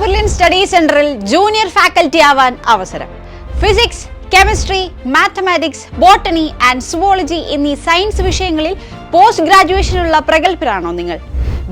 ബുർലിൻ study സെന്ററിൽ junior faculty ആവാൻ അവസരം. Physics chemistry mathematics botany and zoology എന്നീ സയൻസ് വിഷയങ്ങളിൽ പോസ്റ്റ് ഗ്രാജുവേഷനുള്ള പ്രഗത്ഭരാണോ നിങ്ങൾ?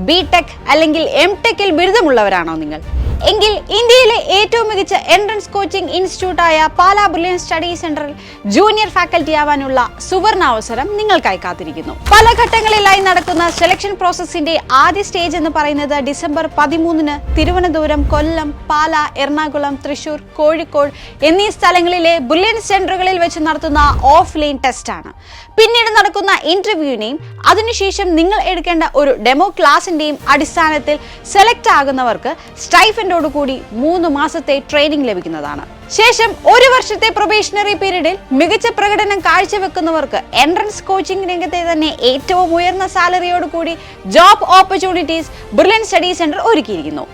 ബി ടെക് അല്ലെങ്കിൽ എം ടെക്കിൽ ബിരുദമുള്ളവരാണോ നിങ്ങൾ? എങ്കിൽ ഇന്ത്യയിലെ ഏറ്റവും മികച്ച എൻട്രൻസ് കോച്ചിംഗ് ഇൻസ്റ്റിറ്റ്യൂട്ടായ പാലാ ബുലിയൻ സ്റ്റഡി സെന്ററിൽ ജൂനിയർ ഫാക്കൽറ്റി ആവാനുള്ള സുവർണ അവസരം നിങ്ങൾക്കായി കാത്തിരിക്കുന്നു. പല ഘട്ടങ്ങളിലായി നടക്കുന്ന സെലക്ഷൻ പ്രോസസ്സിന്റെ ആദ്യ സ്റ്റേജ് എന്ന് പറയുന്നത് ഡിസംബർ പതിമൂന്നിന് തിരുവനന്തപുരം കൊല്ലം പാല എറണാകുളം തൃശൂർ കോഴിക്കോട് എന്നീ സ്ഥലങ്ങളിലെ ബുലിയൻ സെന്ററുകളിൽ വെച്ച് നടത്തുന്ന ഓഫ് ലൈൻ ആണ്. പിന്നീട് നടക്കുന്ന ഇന്റർവ്യൂവിനെയും അതിനുശേഷം നിങ്ങൾ എടുക്കേണ്ട ഒരു ഡെമോ ക്ലാസിന്റെയും അടിസ്ഥാനത്തിൽ സെലക്ട് ആകുന്നവർക്ക് സ്റ്റൈഫൻഡോട് കൂടി മൂന്ന് മാസത്തെ ട്രെയിനിങ് ലഭിക്കുന്നതാണ്. ശേഷം ഒരു വർഷത്തെ പ്രൊബേഷണറി പീരീഡിൽ മികച്ച പ്രകടനം കാഴ്ചവെക്കുന്നവർക്ക് എൻട്രൻസ് കോച്ചിംഗ് രംഗത്തെ തന്നെ ഏറ്റവും ഉയർന്ന സാലറിയോട് കൂടി job opportunities Brilliant study centre ഒരുക്കിയിരിക്കുന്നു.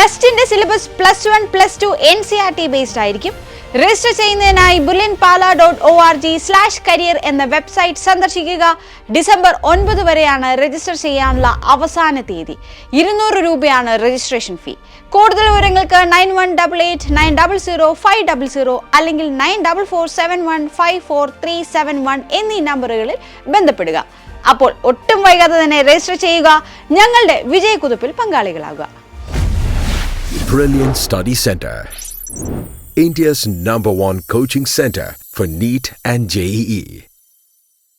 ടെസ്റ്റിന്റെ syllabus plus one plus two N C R T based ആയിരിക്കും. രജിസ്റ്റർ ചെയ്യുന്നതിനായി Brilliant Pala dot O R G slash career എന്ന വെബ്സൈറ്റ് സന്ദർശിക്കുക. ഡിസംബർ ഒൻപത് വരെയാണ് രജിസ്റ്റർ ചെയ്യാനുള്ള അവസാന തീയതി. ഇരുന്നൂറ് രൂപയാണ് രജിസ്ട്രേഷൻ ഫീ കൂടുതൽ വിവരങ്ങൾക്ക് nine one double eight nine double zero five double zero അല്ലെങ്കിൽ nine double four seven one five four three seven one എന്നീ നമ്പറുകളിൽ ബന്ധപ്പെടുക അപ്പോൾ ഒട്ടും വൈകാതെ തന്നെ രജിസ്റ്റർ ചെയ്യുക ഞങ്ങളുടെ വിജയക്കുതിപ്പിൽ പങ്കാളികളാകുക Brilliant Study Center. India's number one coaching center for NEET and E. JEE.